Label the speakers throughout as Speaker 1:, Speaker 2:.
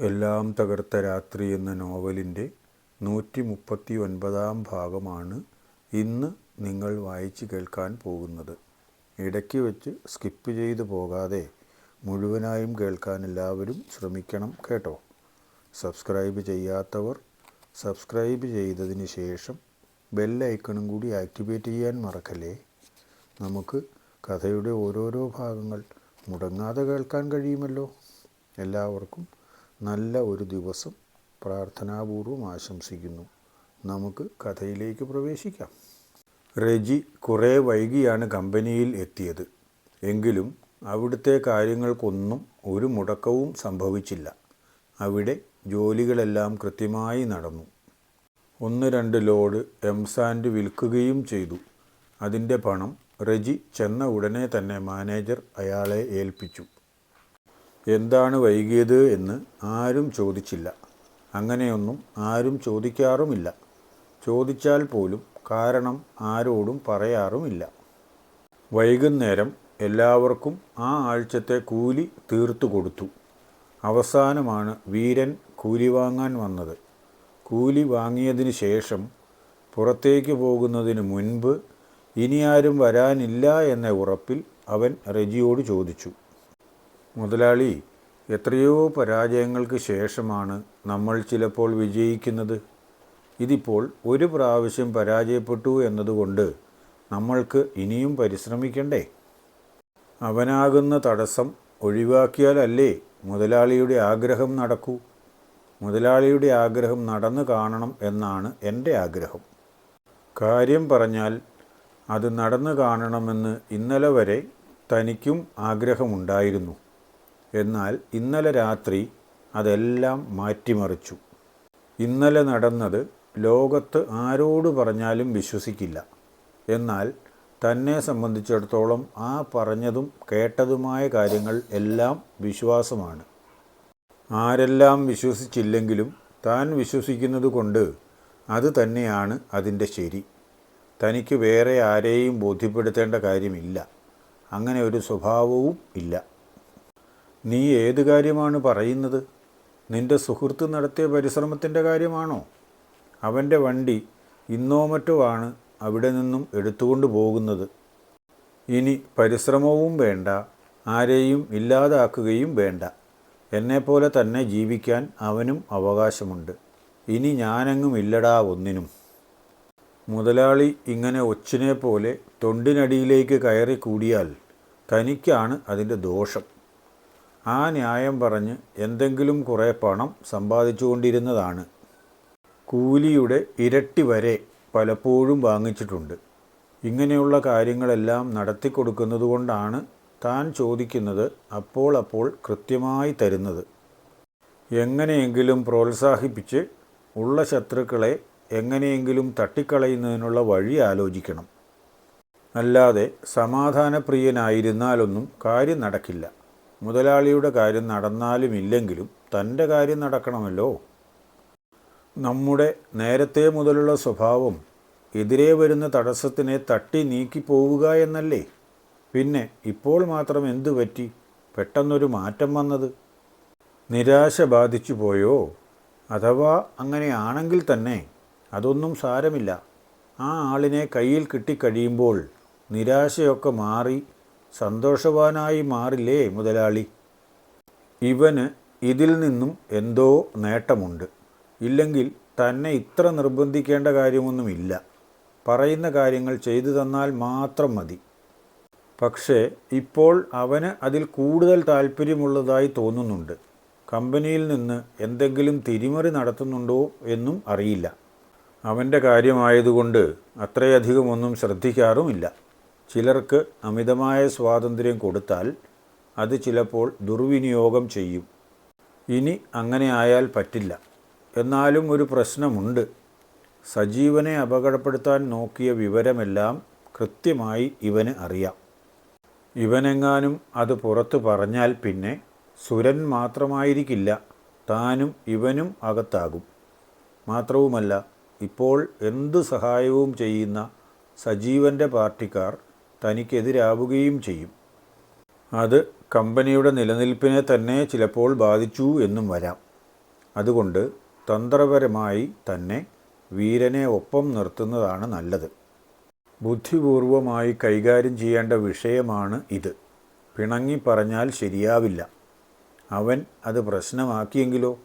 Speaker 1: എല്ലാം തകർത്ത രാത്രി എന്ന നോവലിന്റെ നൂറ്റി മുപ്പത്തി ഒൻപതാം ഭാഗമാണ് ഇന്ന് നിങ്ങൾ വായിച്ച് കേൾക്കാൻ പോകുന്നത്. ഇടയ്ക്ക് വെച്ച് സ്കിപ്പ് ചെയ്ത് പോകാതെ മുഴുവനായും കേൾക്കാൻ എല്ലാവരും ശ്രമിക്കണം കേട്ടോ. സബ്സ്ക്രൈബ് ചെയ്യാത്തവർ സബ്സ്ക്രൈബ് ചെയ്തതിന് ശേഷം ബെല്ലൈക്കണും കൂടി ആക്ടിവേറ്റ് ചെയ്യാൻ മറക്കല്ലേ? നമുക്ക് കഥയുടെ ഓരോരോ ഭാഗങ്ങൾ മുടങ്ങാതെ കേൾക്കാൻ കഴിയുമല്ലോ? എല്ലാവർക്കും നല്ല ഒരു ദിവസം പ്രാർത്ഥനാപൂർവം ആശംസിക്കുന്നു. നമുക്ക് കഥയിലേക്ക് പ്രവേശിക്കാം. റെജി കുറേ വൈകിയാണ് കമ്പനിയിൽ എത്തിയത്. എങ്കിലും അവിടുത്തെ കാര്യങ്ങൾക്കൊന്നും ഒരു മുടക്കവും സംഭവിച്ചില്ല. അവിടെ ജോലികളെല്ലാം കൃത്യമായി നടന്നു. ഒന്ന് രണ്ട് ലോഡ് എം സാൻഡ് വിൽക്കുകയും ചെയ്തു. അതിന്റെ പണം റെജി ചെന്ന ഉടനെ തന്നെ മാനേജർ അയാളെ ഏൽപ്പിച്ചു. എന്താണ് വൈകിയത് എന്ന് ആരും ചോദിച്ചില്ല. അങ്ങനെയൊന്നും ആരും ചോദിക്കാറുമില്ല. ചോദിച്ചാൽ പോലും കാരണം ആരോടും പറയാറുമില്ല. വൈകുന്നേരം എല്ലാവർക്കും ആ ആഴ്ചത്തെ കൂലി തീർത്തു കൊടുത്തു. അവസാനമാണ് വീരൻ കൂലി വാങ്ങാൻ വന്നത്. കൂലി വാങ്ങിയതിന് ശേഷം പുറത്തേക്ക് പോകുന്നതിന് മുൻപ് ഇനി ആരും വരാനില്ല എന്ന ഉറപ്പിൽ അവൻ റെജിയോട് ചോദിച്ചു. മുതലാളി എത്രയോ പരാജയങ്ങൾക്ക് ശേഷമാണ് നമ്മൾ ചിലപ്പോൾ വിജയിക്കുന്നത്. ഇതിപ്പോൾ ഒരു പ്രാവശ്യം പരാജയപ്പെട്ടു എന്നതുകൊണ്ട് നമ്മൾക്ക് ഇനിയും പരിശ്രമിക്കണ്ടേ? അവനാകുന്ന തടസ്സം ഒഴിവാക്കിയാലല്ലേ മുതലാളിയുടെ ആഗ്രഹം നടക്കൂ? മുതലാളിയുടെ ആഗ്രഹം നടന്നു കാണണം എന്നാണ് എന്റെ ആഗ്രഹം. കാര്യം പറഞ്ഞാൽ അത് നടന്നു കാണണമെന്ന് ഇന്നലെ വരെ തനിക്കും ആഗ്രഹമുണ്ടായിരുന്നു. എന്നാൽ ഇന്നലെ രാത്രി അതെല്ലാം മാറ്റിമറിച്ചു. ഇന്നലെ നടന്നത് ലോകത്ത് ആരോട് പറഞ്ഞാലും വിശ്വസിക്കില്ല. എന്നാൽ തന്നെ സംബന്ധിച്ചിടത്തോളം ആ പറഞ്ഞതും കേട്ടതുമായ കാര്യങ്ങൾ എല്ലാം വിശ്വാസമാണ്. ആരെല്ലാം വിശ്വസിച്ചില്ലെങ്കിലും താൻ വിശ്വസിക്കുന്നത് കൊണ്ട് അത് തന്നെയാണ് അതിന്റെ ശരി. തനിക്ക് വേറെ ആരെയും ബോധ്യപ്പെടുത്തേണ്ട കാര്യമില്ല. അങ്ങനെ ഒരു സ്വഭാവവും ഇല്ല. നീ ഏത് കാര്യമാണ് പറയുന്നത്? നിന്റെ സുഹൃത്ത് നടത്തിയ പരിശ്രമത്തിന്റെ കാര്യമാണോ? അവന്റെ വണ്ടി ഇന്നോ മറ്റോ ആണ് അവിടെ നിന്നും എടുത്തുകൊണ്ട് പോകുന്നത്. ഇനി പരിശ്രമവും വേണ്ട ആരെയും ഇല്ലാതാക്കുകയും വേണ്ട. എന്നെപ്പോലെ തന്നെ ജീവിക്കാൻ അവനും അവകാശമുണ്ട്. ഇനി ഞാനെങ്ങും ഇല്ലടാ ഒന്നിനും. മുതലാളി ഇങ്ങനെ ഒച്ചിനെ പോലെ തൊണ്ടിനടിയിലേക്ക് കയറി കൂടിയാൽ തനിക്കാണ് അതിന്റെ ദോഷം. ആ ന്യായം പറഞ്ഞ് എന്തെങ്കിലും കുറേ പണം സമ്പാദിച്ചുകൊണ്ടിരുന്നതാണ്. കൂലിയുടെ ഇരട്ടി വരെ പലപ്പോഴും വാങ്ങിച്ചിട്ടുണ്ട്. ഇങ്ങനെയുള്ള കാര്യങ്ങളെല്ലാം നടത്തിക്കൊടുക്കുന്നത് കൊണ്ടാണ് താൻ ചോദിക്കുന്നത് അപ്പോൾ അപ്പോൾ കൃത്യമായി തരുന്നത്. എങ്ങനെയെങ്കിലും പ്രോത്സാഹിപ്പിച്ച് ഉള്ള ശത്രുക്കളെ എങ്ങനെയെങ്കിലും തട്ടിക്കളയുന്നതിനുള്ള വഴി ആലോചിക്കണം. അല്ലാതെ സമാധാനപ്രിയനായിരുന്നാലൊന്നും കാര്യം നടക്കില്ല. മുതലാളിയുടെ കാര്യം നടന്നാലും ഇല്ലെങ്കിലും തന്റെ കാര്യം നടക്കണമല്ലോ. നമ്മുടെ നേരത്തെ മുതലുള്ള സ്വഭാവം എതിരെ വരുന്ന തടസ്സത്തിനെ തട്ടി നീക്കിപ്പോവുക എന്നല്ലേ? പിന്നെ ഇപ്പോൾ മാത്രം എന്തു പറ്റി? പെട്ടെന്നൊരു മാറ്റം വന്നത്? നിരാശ ബാധിച്ചു പോയോ? അഥവാ അങ്ങനെയാണെങ്കിൽ തന്നെ അതൊന്നും സാരമില്ല. ആ ആളിനെ കയ്യിൽ കിട്ടിക്കഴിയുമ്പോൾ നിരാശയൊക്കെ മാറി സന്തോഷവാനായി മാറില്ലേ മുതലാളി? ഇവന് ഇതിൽ നിന്നും എന്തോ നേട്ടമുണ്ട്. ഇല്ലെങ്കിൽ തന്നെ ഇത്ര നിർബന്ധിക്കേണ്ട കാര്യമൊന്നുമില്ല. പറയുന്ന കാര്യങ്ങൾ ചെയ്തു തന്നാൽ മാത്രം മതി. പക്ഷേ ഇപ്പോൾ അവന് അതിൽ കൂടുതൽ താല്പര്യമുള്ളതായി തോന്നുന്നുണ്ട്. കമ്പനിയിൽ നിന്ന് എന്തെങ്കിലും തിരിമറി നടത്തുന്നുണ്ടോ എന്നും അറിയില്ല. അവന്റെ കാര്യമായതുകൊണ്ട് അത്രയധികമൊന്നും ശ്രദ്ധിക്കാറുമില്ല. ചിലർക്ക് അമിതമായ സ്വാതന്ത്ര്യം കൊടുത്താൽ അത് ചിലപ്പോൾ ദുർവിനിയോഗം ചെയ്യും. ഇനി അങ്ങനെ ആയാൽ പറ്റില്ല. എന്നാലും ഒരു പ്രശ്നമുണ്ട്. സജീവനെ അപകടപ്പെടുത്താൻ നോക്കിയ വിവരമെല്ലാം കൃത്യമായി ഇവന് അറിയാം. ഇവനെങ്ങാനും അത് പുറത്തു പറഞ്ഞാൽ പിന്നെ സുരൻ മാത്രമായിരിക്കില്ല. താനും ഇവനും അകത്താകും. മാത്രവുമല്ല ഇപ്പോൾ എന്തു സഹായവും ചെയ്യുന്ന സജീവന്റെ പാർട്ടിക്കാർ തനിക്കെതിരാവുകയും ചെയ്യും. അത് കമ്പനിയുടെ നിലനിൽപ്പിനെ തന്നെ ചിലപ്പോൾ ബാധിച്ചു എന്നും വരാം. അതുകൊണ്ട് തന്ത്രപരമായി തന്നെ വീരനെ ഒപ്പം നിർത്തുന്നതാണ് നല്ലത്. ബുദ്ധിപൂർവമായി കൈകാര്യം ചെയ്യേണ്ട വിഷയമാണ് ഇത്. പിണങ്ങി പറഞ്ഞാൽ ശരിയാവില്ല. അവൻ അത് പ്രശ്നമാക്കിയെങ്കിലോ?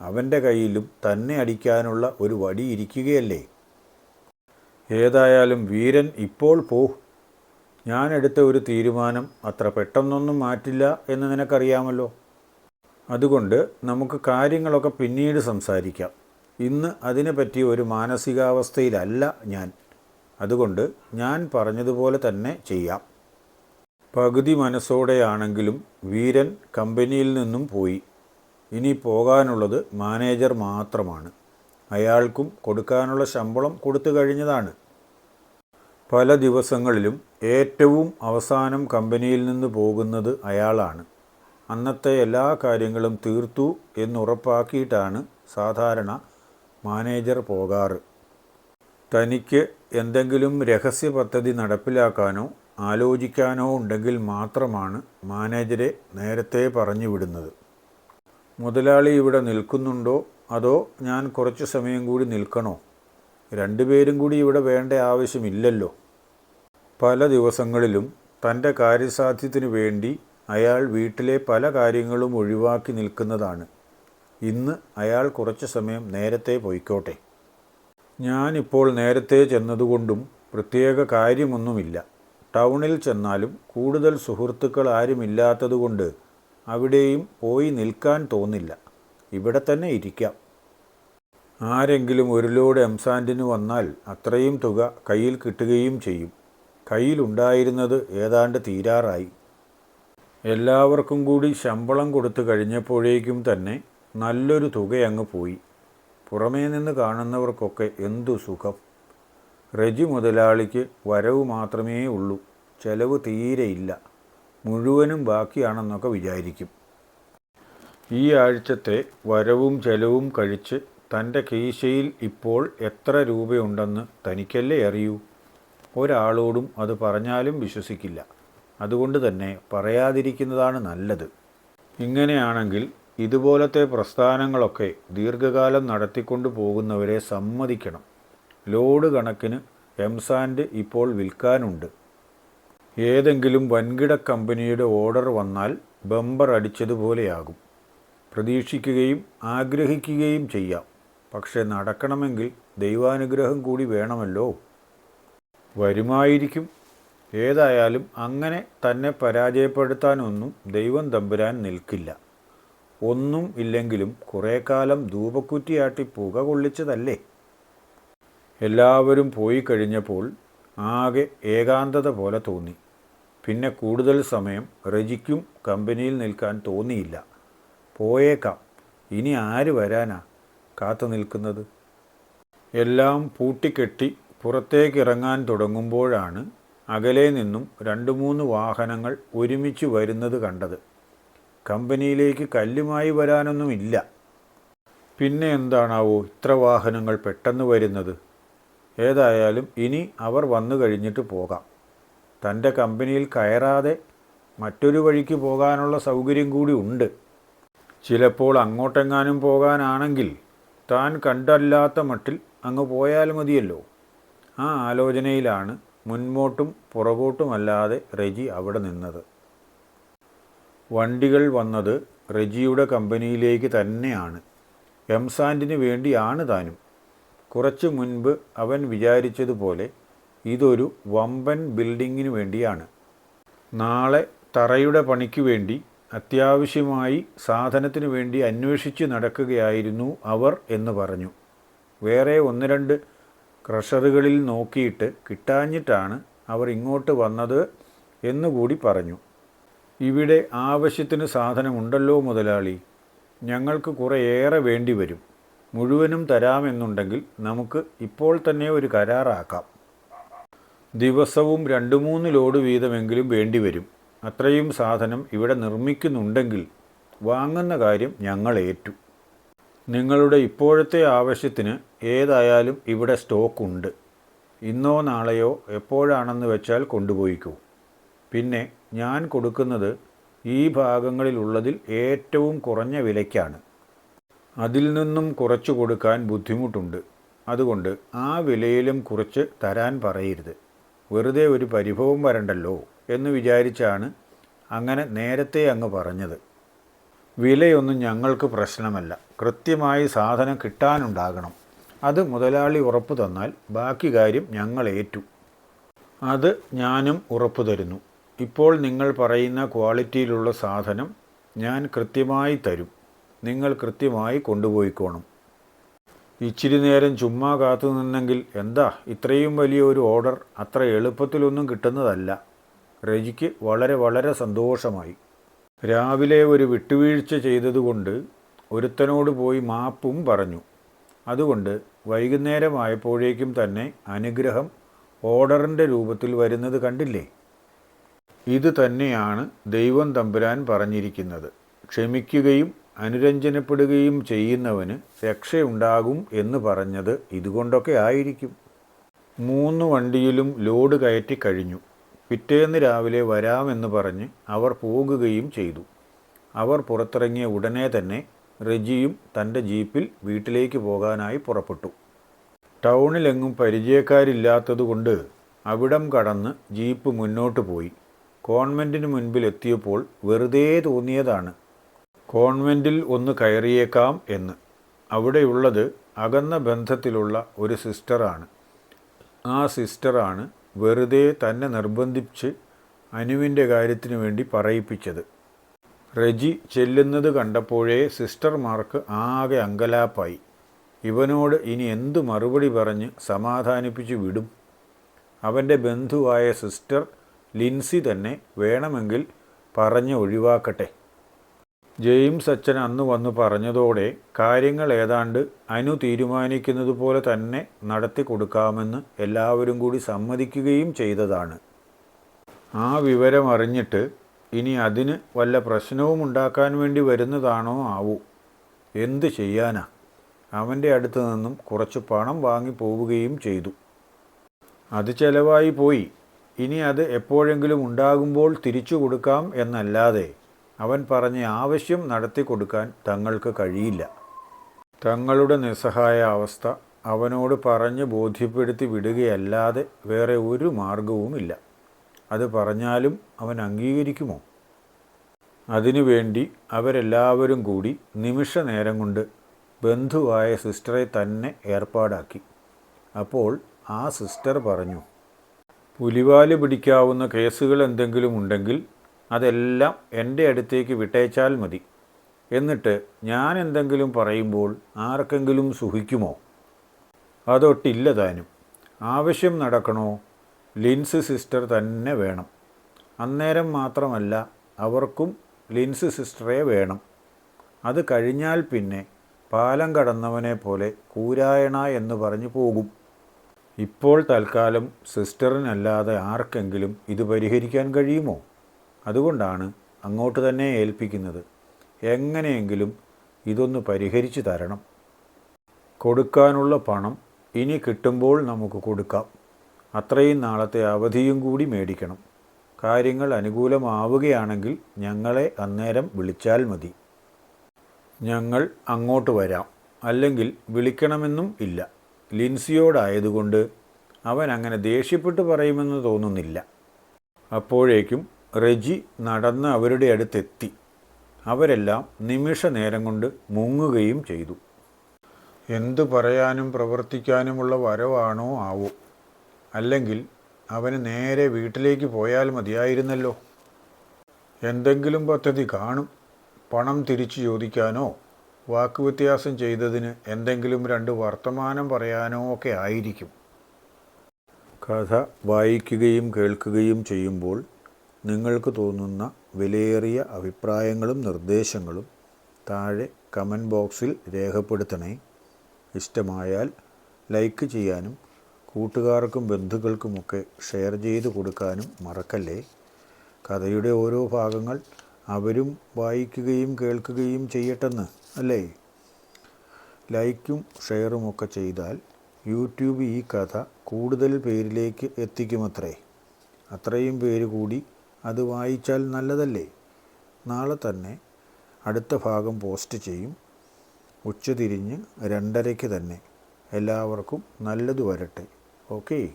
Speaker 1: അവന്റെ കയ്യിലും തന്നെ അടിക്കാനുള്ള ഒരു വടി ഇരിക്കുകയല്ലേ? ഏതായാലും വീരൻ ഇപ്പോൾ പോ ഞാൻ എടുത്ത ഒരു തീരുമാനം അത്ര പെട്ടെന്നൊന്നും മാറ്റില്ല എന്ന് നിനക്കറിയാമല്ലോ. അതുകൊണ്ട് നമുക്ക് കാര്യങ്ങളൊക്കെ പിന്നീട് സംസാരിക്കാം. ഇന്ന് അതിനെപ്പറ്റി ഒരു മാനസികാവസ്ഥയിലല്ല ഞാൻ. അതുകൊണ്ട് ഞാൻ പറഞ്ഞതുപോലെ തന്നെ ചെയ്യാം. പകുതി മനസ്സോടെയാണെങ്കിലും വീരൻ കമ്പനിയിൽ നിന്നും പോയി. ഇനി പോകാനുള്ളത് മാനേജർ മാത്രമാണ്. അയാൾക്കും കൊടുക്കാനുള്ള ശമ്പളം കൊടുത്തു കഴിഞ്ഞതാണ്. പല ദിവസങ്ങളിലും ഏറ്റവും അവസാനം കമ്പനിയിൽ നിന്ന് പോകുന്നത് അയാളാണ്. അന്നത്തെ എല്ലാ കാര്യങ്ങളും തീർത്തു എന്നുറപ്പാക്കിയിട്ടാണ് സാധാരണ മാനേജർ പോകാറ്. തനിക്ക് എന്തെങ്കിലും രഹസ്യ പദ്ധതി നടപ്പിലാക്കാനോ ആലോചിക്കാനോ ഉണ്ടെങ്കിൽ മാത്രമാണ് മാനേജരെ നേരത്തെ പറഞ്ഞു വിടുന്നത്. മുതലാളി ഇവിടെ നിൽക്കുന്നുണ്ടോ? അതോ ഞാൻ കുറച്ച് സമയം കൂടി നിൽക്കണോ? രണ്ടുപേരും കൂടി ഇവിടെ വേണ്ട ആവശ്യമില്ലല്ലോ. പല ദിവസങ്ങളിലും തന്റെ കാര്യസാധ്യത്തിനു വേണ്ടി അയാൾ വീട്ടിലെ പല കാര്യങ്ങളും ഒഴിവാക്കി നിൽക്കുന്നതാണ്. ഇന്ന് അയാൾ കുറച്ച് സമയം നേരത്തെ പോയിക്കോട്ടെ. ഞാനിപ്പോൾ നേരത്തെ ചെന്നതുകൊണ്ടും പ്രത്യേക കാര്യമൊന്നുമില്ല. ടൗണിൽ ചെന്നാലും കൂടുതൽ സുഹൃത്തുക്കൾ ആരുമില്ലാത്തതുകൊണ്ട് അവിടെയും പോയി നിൽക്കാൻ തോന്നില്ല. ഇവിടെ തന്നെ ഇരിക്കാം. ആരെങ്കിലും ഒരു ലോഡ് എംസാൻഡിന് വന്നാൽ അത്രയും തുക കയ്യിൽ കിട്ടുകയും ചെയ്യും. കയ്യിലുണ്ടായിരുന്നത് ഏതാണ്ട് തീരാറായി. എല്ലാവർക്കും കൂടി ശമ്പളം കൊടുത്തു കഴിഞ്ഞപ്പോഴേക്കും തന്നെ നല്ലൊരു തുകയങ്ങ് പോയി. പുറമേ നിന്ന് കാണുന്നവർക്കൊക്കെ എന്തു സുഖം. റെജി മുതലാളിക്ക് വരവ് മാത്രമേ ഉള്ളൂ. ചെലവ് തീരെയില്ല മുഴുവനും ബാക്കിയാണെന്നൊക്കെ വിചാരിക്കും. ഈ ആഴ്ചത്തെ വരവും ചെലവും കഴിച്ച് തന്റെ കീശയിൽ ഇപ്പോൾ എത്ര രൂപയുണ്ടെന്ന് തനിക്കല്ലേ അറിയൂ? ഒരാളോടും അത് പറഞ്ഞാലും വിശ്വസിക്കില്ല. അതുകൊണ്ട് തന്നെ പറയാതിരിക്കുന്നതാണ് നല്ലത്. ഇങ്ങനെയാണെങ്കിൽ ഇതുപോലത്തെ പ്രസ്ഥാനങ്ങളൊക്കെ ദീർഘകാലം നടത്തിക്കൊണ്ടു പോകുന്നവരെ സമ്മതിക്കണം. ലോഡ് കണക്കിന് എംസാൻഡ് ഇപ്പോൾ വിൽക്കാനുണ്ട്. ഏതെങ്കിലും വൻകിട കമ്പനിയുടെ ഓർഡർ വന്നാൽ ബമ്പർ അടിച്ചതുപോലെയാകും. പ്രതീക്ഷിക്കുകയും ആഗ്രഹിക്കുകയും ചെയ്യാം. പക്ഷെ നടക്കണമെങ്കിൽ ദൈവാനുഗ്രഹം കൂടി വേണമല്ലോ. വരുമായിരിക്കും. ഏതായാലും അങ്ങനെ തന്നെ പരാജയപ്പെടുത്താനൊന്നും ദൈവം തമ്പുരാൻ നിൽക്കില്ല. ഒന്നും ഇല്ലെങ്കിലും കുറേ കാലം ധൂപക്കുറ്റിയാട്ടി പുക കൊള്ളിച്ചതല്ലേ? എല്ലാവരും പോയി കഴിഞ്ഞപ്പോൾ ആകെ ഏകാന്തത പോലെ തോന്നി. പിന്നെ കൂടുതൽ സമയം റജിക്കും കമ്പനിയിൽ നിൽക്കാൻ തോന്നിയില്ല. പോയേക്കാം. ഇനി ആര് വരാനാ കാത്തു നിൽക്കുന്നത്? എല്ലാം പൂട്ടിക്കെട്ടി പുറത്തേക്കിറങ്ങാൻ തുടങ്ങുമ്പോഴാണ് അകലെ നിന്നും രണ്ട് മൂന്ന് വാഹനങ്ങൾ ഒരുമിച്ച് വരുന്നത് കണ്ടത്. കമ്പനിയിലേക്ക് കല്ലുമായി വരാനൊന്നുമില്ല. പിന്നെ എന്താണാവോ ഇത്ര വാഹനങ്ങൾ പെട്ടെന്ന് വരുന്നത്? ഏതായാലും ഇനി അവർ വന്നു കഴിഞ്ഞിട്ട് പോകാം. തന്റെ കമ്പനിയിൽ കയറാതെ മറ്റൊരു വഴിക്ക് പോകാനുള്ള സൗകര്യം കൂടി ഉണ്ട്. ചിലപ്പോൾ അങ്ങോട്ടെങ്ങാനും പോകാനാണെങ്കിൽ താൻ കണ്ടല്ലാത്ത മട്ടിൽ അങ്ങ് പോയാൽ മതിയല്ലോ. ആ ആലോചനയിലാണ് മുൻപോട്ടും പുറകോട്ടുമല്ലാതെ റെജി അവിടെ നിന്നത്. വണ്ടികൾ വന്നത് റെജിയുടെ കമ്പനിയിലേക്ക് തന്നെയാണ്. എംസാൻഡിന് വേണ്ടിയാണ് താനും. കുറച്ച് മുൻപ് അവൻ വിചാരിച്ചതുപോലെ ഇതൊരു വമ്പൻ ബിൽഡിങ്ങിന് വേണ്ടിയാണ്. നാളെ തറയുടെ പണിക്ക് വേണ്ടി അത്യാവശ്യമായി സാധനത്തിന് വേണ്ടി അന്വേഷിച്ച് നടക്കുകയായിരുന്നു അവർ എന്ന് പറഞ്ഞു. വേറെ ഒന്ന് രണ്ട് ക്രഷറുകളിൽ നോക്കിയിട്ട് കിട്ടാഞ്ഞിട്ടാണ് അവർ ഇങ്ങോട്ട് വന്നത് എന്നുകൂടി പറഞ്ഞു. ഇവിടെ ആവശ്യത്തിന് സാധനമുണ്ടല്ലോ മുതലാളി. ഞങ്ങൾക്ക് കുറേയേറെ വേണ്ടി വരും. മുഴുവനും തരാമെന്നുണ്ടെങ്കിൽ നമുക്ക് ഇപ്പോൾ തന്നെ ഒരു കരാറാക്കാം. ദിവസവും രണ്ട് മൂന്ന് ലോഡ് വീതമെങ്കിലും വേണ്ടിവരും അത്രയും സാധനം ഇവിടെ നിർമ്മിക്കുന്നുണ്ടെങ്കിൽ വാങ്ങുന്ന കാര്യം ഞങ്ങൾ ഏറ്റു. നിങ്ങളുടെ ഇപ്പോഴത്തെ ആവശ്യത്തിന് ഏതായാലും ഇവിടെ സ്റ്റോക്ക് ഉണ്ട് ഇന്നോ നാളെയോ എപ്പോഴാണെന്ന് വെച്ചാൽ കൊണ്ടുപോയിക്കൂ. പിന്നെ ഞാൻ കൊടുക്കുന്നത് ഈ ഭാഗങ്ങളിലുള്ളതിൽ ഏറ്റവും കുറഞ്ഞ വിലയ്ക്കാണ്. അതിൽ നിന്നും കുറച്ചു കൊടുക്കാൻ ബുദ്ധിമുട്ടുണ്ട്. അതുകൊണ്ട് ആ വിലയിലും കുറച്ച് തരാൻ പറയരുത്. വെറുതെ ഒരു പരിഭവം വരണ്ടല്ലോ എന്ന് വിചാരിച്ചാണ് അങ്ങനെ നേരത്തെ അങ്ങ് പറഞ്ഞത്. വിലയൊന്നും ഞങ്ങൾക്ക് പ്രശ്നമല്ല. കൃത്യമായി സാധനം കിട്ടാനുണ്ടാകണം. അത് മുതലാളി ഉറപ്പു തന്നാൽ ബാക്കി കാര്യം ഞങ്ങൾ ഏറ്റു. അത് ഞാനും ഉറപ്പു തരുന്നു. ഇപ്പോൾ നിങ്ങൾ പറയുന്ന ക്വാളിറ്റിയിലുള്ള സാധനം ഞാൻ കൃത്യമായി തരും. നിങ്ങൾ കൃത്യമായി കൊണ്ടുപോയിക്കോണം. ഇച്ചിരി നേരം ചുമ്മാ കാത്തു നിന്നെങ്കിൽ എന്താ ഇത്രയും വലിയ ഒരു ഓർഡർ അത്ര എളുപ്പത്തിലൊന്നും കിട്ടുന്നതല്ല. രജിക്ക് വളരെ വളരെ സന്തോഷമായി. രാവിലെ ഒരു വിട്ടുവീഴ്ച ചെയ്തതുകൊണ്ട് ഒരുത്തനോട് പോയി മാപ്പും പറഞ്ഞു. അതുകൊണ്ട് വൈകുന്നേരമായപ്പോഴേക്കും തന്നെ അനുഗ്രഹം ഓർഡറിന്റെ രൂപത്തിൽ വരുന്നത് കണ്ടില്ലേ? ഇത് തന്നെയാണ് ദൈവം തമ്പുരാൻ പറഞ്ഞിരിക്കുന്നത്. ക്ഷമിക്കുകയും അനുരഞ്ജനപ്പെടുകയും ചെയ്യുന്നവന് രക്ഷയുണ്ടാകും എന്ന് പറഞ്ഞത് ഇതുകൊണ്ടൊക്കെ ആയിരിക്കും. മൂന്ന് വണ്ടിയിലും ലോഡ് കയറ്റി കഴിഞ്ഞു. പിറ്റേന്ന് രാവിലെ വരാമെന്ന് പറഞ്ഞ് അവർ പോകുകയും ചെയ്തു. അവർ പുറത്തിറങ്ങിയ ഉടനെ തന്നെ റെജിയും തന്റെ ജീപ്പിൽ വീട്ടിലേക്ക് പോകാനായി പുറപ്പെട്ടു. ടൗണിലെങ്ങും പരിചയക്കാരില്ലാത്തതുകൊണ്ട് അവിടം കടന്ന് ജീപ്പ് മുന്നോട്ട് പോയി. കോൺവെന്റിന് മുൻപിൽ എത്തിയപ്പോൾ വെറുതെ തോന്നിയതാണ്. കോൺവെന്റിൽ ഒന്ന് കയറിയേക്കാം എന്ന്. അവിടെയുള്ളത് അകന്ന ബന്ധത്തിലുള്ള ഒരു സിസ്റ്ററാണ്. ആ സിസ്റ്ററാണ് വെറുതെ തന്നെ നിർബന്ധിച്ച് അനുവിന്റെ കാര്യത്തിനു വേണ്ടി പറയിപ്പിച്ചത്. റെജി ചെല്ലുന്നത് കണ്ടപ്പോഴേ സിസ്റ്റർമാർക്ക് ആകെ അങ്കലാപ്പായി. ഇവനോട് ഇനി എന്തു മറുപടി പറഞ്ഞ് സമാധാനിപ്പിച്ചു വിടും? അവന്റെ ബന്ധുവായ സിസ്റ്റർ ലിൻസി തന്നെ വേണമെങ്കിൽ പറഞ്ഞ് ഒഴിവാക്കട്ടെ. ജെയിംസ് അച്ഛൻ അന്ന് വന്നു പറഞ്ഞതോടെ കാര്യങ്ങൾ ഏതാണ്ട് അനു തീരുമാനിക്കുന്നത് പോലെ തന്നെ നടത്തി കൊടുക്കാമെന്ന് എല്ലാവരും കൂടി സമ്മതിക്കുകയും ചെയ്തതാണ്. ആ വിവരം അറിഞ്ഞിട്ട് ഇനി അതിന് വല്ല പ്രശ്നവും ഉണ്ടാക്കാൻ വേണ്ടി വരുന്നതാണോ ആവൂ. എന്ത് ചെയ്യാനാ? അവന്റെ അടുത്ത് നിന്നും കുറച്ച് പണം വാങ്ങി പോവുകയും ചെയ്തു. അത് ചെലവായി പോയി. ഇനി അത് എപ്പോഴെങ്കിലും ഉണ്ടാകുമ്പോൾ തിരിച്ചു കൊടുക്കാം എന്നല്ലാതെ അവൻ പറഞ്ഞ ആവശ്യം നടത്തി കൊടുക്കാൻ തങ്ങൾക്ക് കഴിയില്ല. തങ്ങളുടെ നിസ്സഹായ അവസ്ഥ അവനോട് പറഞ്ഞ് ബോധ്യപ്പെടുത്തി വിടുകയല്ലാതെ വേറെ ഒരു മാർഗവുമില്ല. അത് പറഞ്ഞാലും അവൻ അംഗീകരിക്കുമോ? അതിനുവേണ്ടി അവരെല്ലാവരും കൂടി നിമിഷ നേരം കൊണ്ട് ബന്ധുവായ സിസ്റ്ററെ തന്നെ ഏർപ്പാടാക്കി. അപ്പോൾ ആ സിസ്റ്റർ പറഞ്ഞു പുലിവാൽ പിടിക്കാവുന്ന കേസുകൾ എന്തെങ്കിലും ഉണ്ടെങ്കിൽ അതെല്ലാം എന്റെ അടുത്തേക്ക് വിട്ടേച്ചാൽ മതി. എന്നിട്ട് ഞാൻ എന്തെങ്കിലും പറയുമ്പോൾ ആർക്കെങ്കിലും സുഖിക്കുമോ? അതൊട്ടില്ല താനും. ആവശ്യം നടക്കണോ? ലിൻസ് സിസ്റ്റർ തന്നെ വേണം. അന്നേരം മാത്രമല്ല അവർക്കും ലിൻസ് സിസ്റ്ററെ വേണം. അത് കഴിഞ്ഞാൽ പിന്നെ പാലം കടന്നവനെ പോലെ കൂരായണ എന്ന് പറഞ്ഞു പോകും. ഇപ്പോൾ തൽക്കാലം സിസ്റ്ററിനല്ലാതെ ആർക്കെങ്കിലും ഇത് പരിഹരിക്കാൻ കഴിയുമോ? അതുകൊണ്ടാണ് അങ്ങോട്ട് തന്നെ ഏൽപ്പിക്കുന്നത്. എങ്ങനെയെങ്കിലും ഇതൊന്ന് പരിഹരിച്ചു തരണം. കൊടുക്കാനുള്ള പണം ഇനി കിട്ടുമ്പോൾ നമുക്ക് കൊടുക്കാം. അത്രയും നാളത്തെ അവധിയും കൂടി മേടിക്കണം. കാര്യങ്ങൾ അനുകൂലമാവുകയാണെങ്കിൽ ഞങ്ങളെ അന്നേരം വിളിച്ചാൽ മതി. ഞങ്ങൾ അങ്ങോട്ട് വരാം. അല്ലെങ്കിൽ വിളിക്കണമെന്നും ഇല്ല. ലിൻസിയോടായതുകൊണ്ട് അവൻ അങ്ങനെ ദേഷ്യപ്പെട്ട് പറയുമെന്ന് തോന്നുന്നില്ല. അപ്പോഴേക്കും റെജി നടന്ന് അവരുടെ അടുത്തെത്തി. അവരെല്ലാം നിമിഷ നേരം കൊണ്ട് മുങ്ങുകയും ചെയ്തു. എന്തു പറയാനും പ്രവർത്തിക്കാനുമുള്ള വരവാണോ ആവോ? അല്ലെങ്കിൽ അവന് നേരെ വീട്ടിലേക്ക് പോയാൽ മതിയായിരുന്നല്ലോ? എന്തെങ്കിലും പദ്ധതി കാണും. പണം തിരിച്ചു ചോദിക്കാനോ വാക്കുവ്യത്യാസം ചെയ്തതിന് എന്തെങ്കിലും രണ്ട് വർത്തമാനം പറയാനോ ഒക്കെ ആയിരിക്കും. കഥ വായിക്കുകയും കേൾക്കുകയും ചെയ്യുമ്പോൾ നിങ്ങൾക്ക് തോന്നുന്ന വിലയേറിയ അഭിപ്രായങ്ങളും നിർദ്ദേശങ്ങളും താഴെ കമന്റ് ബോക്സിൽ രേഖപ്പെടുത്തണേ. ഇഷ്ടമായാൽ ലൈക്ക് ചെയ്യാനും കൂട്ടുകാർക്കും ബന്ധുക്കൾക്കുമൊക്കെ ഷെയർ ചെയ്ത് കൊടുക്കാനും മറക്കല്ലേ? കഥയുടെ ഓരോ ഭാഗങ്ങൾ അവരും വായിക്കുകയും കേൾക്കുകയും ചെയ്യട്ടെന്ന് അല്ലേ? ലൈക്കും ഷെയറും ഒക്കെ ചെയ്താൽ യൂട്യൂബ് ഈ കഥ കൂടുതൽ പേരിലേക്ക് എത്തിക്കുമത്രേ. അത്രയും പേര് കൂടി അത് വായിച്ചാൽ നല്ലതല്ലേ? നാളെ തന്നെ അടുത്ത ഭാഗം പോസ്റ്റ് ചെയ്യും. ഉച്ചതിരിഞ്ഞ് രണ്ടരയ്ക്ക് തന്നെ. എല്ലാവർക്കും നല്ലത് വരട്ടെ. ഓക്കേ?